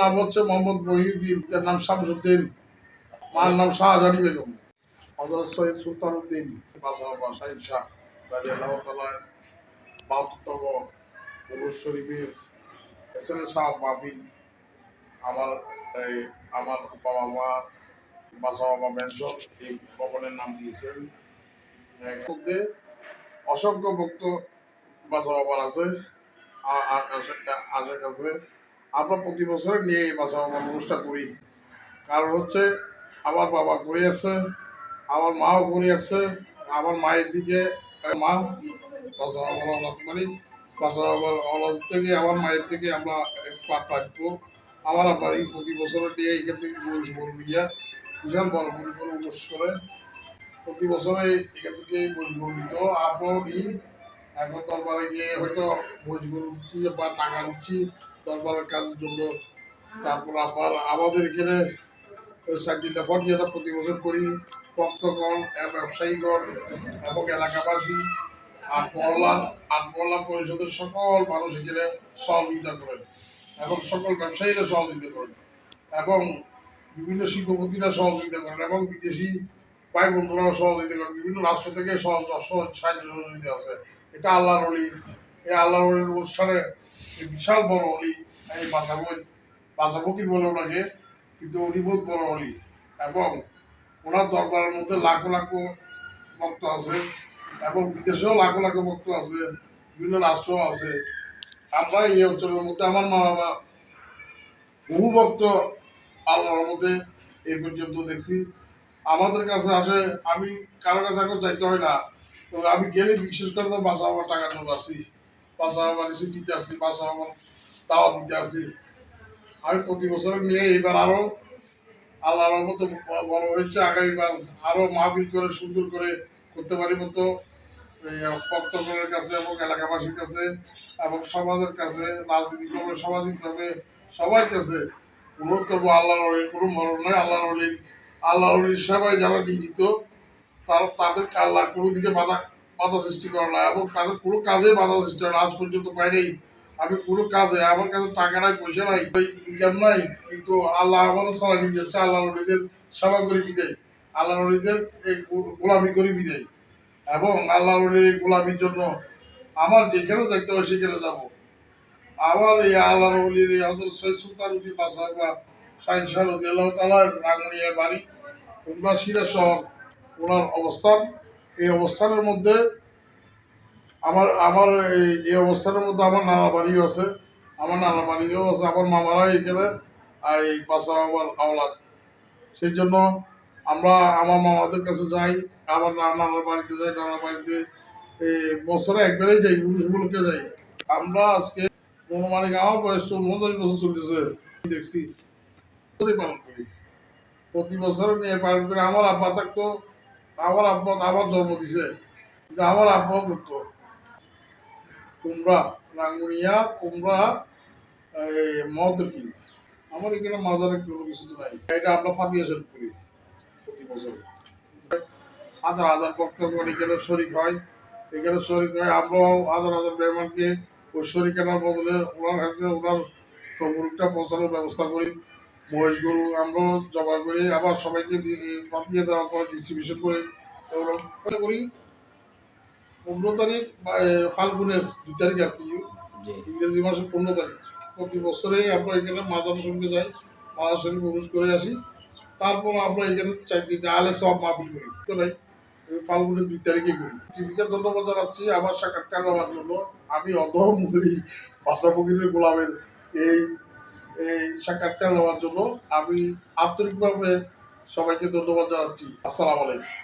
নাম হচ্ছে মোহাম্মদ মহিউদ্দিন, তার নাম শামসুদ্দিন, মার নাম শাহজাহানি বেগম। হজরত সৈয়দ সুলতান উদ্দিন বাসা শাহিদ শাহ রাজি আল্লাহ তালায় বাহাত্তরতম পুরুষ শরীফের এস এল শাহ মাহফিল, আমার এই আমার বাবা মা বাসা বাবা মেনশন এই ভবনের নাম দিয়েছেন। মধ্যে অসংখ্য ভক্ত বাসা বাবার আছে আ- আ- আশে- আশেপাশে আমরা প্রতি বছর নিয়ে এই বাসা বাবার অনুষ্ঠান করি। কারণ হচ্ছে, আমার বাবা করে আসছে, আমার মাও করে আছে আমার মায়ের দিকে মা বাসা বাবার অলাদ মানে বাসা বাবার অলাদ থেকে আমার মায়ের থেকে আমরা প্রাপ্য আমার আব্বা এই প্রতি বছর নিয়ে এখান থেকে পুরুষ বল নিয়ে বিশাল বড় পরিমাণে উল্লাস করে। প্রতি বছরে এখান থেকে বইগুলো নিত আমরাও নিই। এখন দরবারে গিয়ে হয়তো বইগুলো দিচ্ছি বা টাকা দিচ্ছি। দরবারের কাজের জন্য তারপর আবার আমাদের এখানে সাইকেলটা ফটিয়াটা প্রতি বছর করি। ভক্তগণ ব্যবসায়ীগণ এবং এলাকাবাসী আর মহল্লার আর মহল্লা পরিষদের সকল মানুষ এখানে সহযোগিতা করেন এবং সকল ব্যবসায়ীরা সহযোগিতা করেন এবং বিভিন্ন শিল্পপতিরা সহযোগিতা করেন এবং বিদেশি ভাই বন্ধুরাও সহযোগিতা করেন। বিভিন্ন রাষ্ট্র থেকে সহজ সাহায্য সহযোগিতা আছে। এটা আল্লাহর অলি এই আল্লাহর অলির অনুষ্ঠানে বিশাল বড় অলি। এই বাসাবই বাসাবকির বলে ওনাকে? কিন্তু উনি বহুত বড় অলি। এবং ওনার দরবারের মধ্যে লাখো লাখো ভক্ত আছে, এবং বিদেশেও লাখো লাখো ভক্ত আছে, বিভিন্ন রাষ্ট্র আছে। আমরা এই অঞ্চলের মধ্যে আমার মা বাবা বহু ভক্ত আল্লাহর মধ্যে এই পর্যন্ত দেখছি। আমাদের কাছে আসে, আমি কারও কাছে এখন যাইতে হয় না। তবে আমি গেলে বিশেষ করে তো বাসা আমার টাকা চলে আসছি বাসা এসে দিতে আসছি বাসা আমার দাওয়া দিতে আসছি। আমি প্রতি বছর নিয়ে এবার আরও আল্লাহর মতো বড় হয়েছে। আগামীবার আরও মাহফিল করে, সুন্দর করে করতে পারি মতো ভক্তগণের কাছে এবং এলাকাবাসীর কাছে এবং সমাজের কাছে রাজনৈতিকভাবে সামাজিকভাবে সবার কাছে অনুরোধ করব, আল্লাহর কোনো মরণ নয়, আল্লাহর আল্লাহর সেবায় যারা নিয়োজিত, তার, তাদেরকে আল্লাহ কোনো দিকে বাধা বাধা সৃষ্টি করে না এবং তাদের কোনো কাজে বাধা সৃষ্টি হয় না। আজ পর্যন্ত পাই নেই। আমি কোনো কাজে, আমার কাছে টাকা নাই, পয়সা নাই ইনকাম নাই, কিন্তু আল্লাহ আমারও সারা নিয়ে যাচ্ছে আল্লাহ অলিদের সেবা করে বিদায়। আল্লাহ গো- গোলামি করে বিদায়। এবং আল্লাহ অলির এই গোলামির জন্য আমার যেখানে যাইতে হয় সেখানে যাব। আবার এই আল্লাহ অলির এই হজরত সৈয়দ সুলতান উদ্দিন বাসা বা সাইন শাহ আল্লাহ তালা রাঙ্গুনিয়া বাড়ি তোমরা সিরাজ শহর। ওনার অবস্থান এই অবস্থানের মধ্যে আমার আমার এই অবস্থানের মধ্যে আমার নানা বাড়িও আছে, আমার নানা বাড়িও আছে, আমার মামারা এখানে এই বাসা আমার আওলাদ। সেই জন্য আমরা আমার মামাদের কাছে যাই, আবার নানার বাড়িতে যাই, নানার বাড়িতে এই বছরে একবারেই যাই পুরুষগুলোকে যাই। আমরা আজকে অনুমানিক আমার বয়স উনচল্লিশ বছর চলতেছে, দেখছি। পালন করি প্রতি বছর নিয়ে পালন করি। আমার আব্বা থাকতো আমার আব্বা আমার জন্ম দিছে। কিন্তু আমার আব্বাও করতো কুমড়া রাঙ্গুনিয়া কুমড়া, এই মহতের কিলো আমার এখানে মাজারের কোনো কিছু তো নাই। এটা আমরা ফাতিয়া শরীফ করি প্রতি বছর। হাজার হাজার ভক্তগণ এখানে শরিক হয়। এখানে শরিক হয়, আমরাও হাজার হাজার মেহমানকে ওই শরিক আনার বদলে ওনার কাছে ওনার তবুরটা পৌঁছানোর ব্যবস্থা করি। মহেশ গরু আমরাও জমা করি আবার সবাইকে ফাতিয়ে দেওয়ার পর ডিস্ট্রিবিউশন করি। এগুলো করে করি। পনেরো তারিখ বা ফাল্গুনের দুই তারিখ আর কি। ইংরেজি মাসের পনেরো তারিখ। প্রতি বছরেই আমরা এখানে মাজার শরীফে যাই মাজার শরীফ প্রবেশ করে আসি। তারপর আমরা এখানে চার দিন আলে সব মাহফিল করি। তো নাই এই ফাল্গুনের দুই তারিখে করি। টিভিকে ধন্যবাদ জানাচ্ছি আমার সাক্ষাৎকার নেওয়ার জন্য। আমি অদম এই ভাষা ফকিরের গোলামের এই এই সাক্ষাৎকার নেওয়ার জন্য আমি আন্তরিকভাবে সবাইকে ধন্যবাদ জানাচ্ছি। আসসালামু আলাইকুম।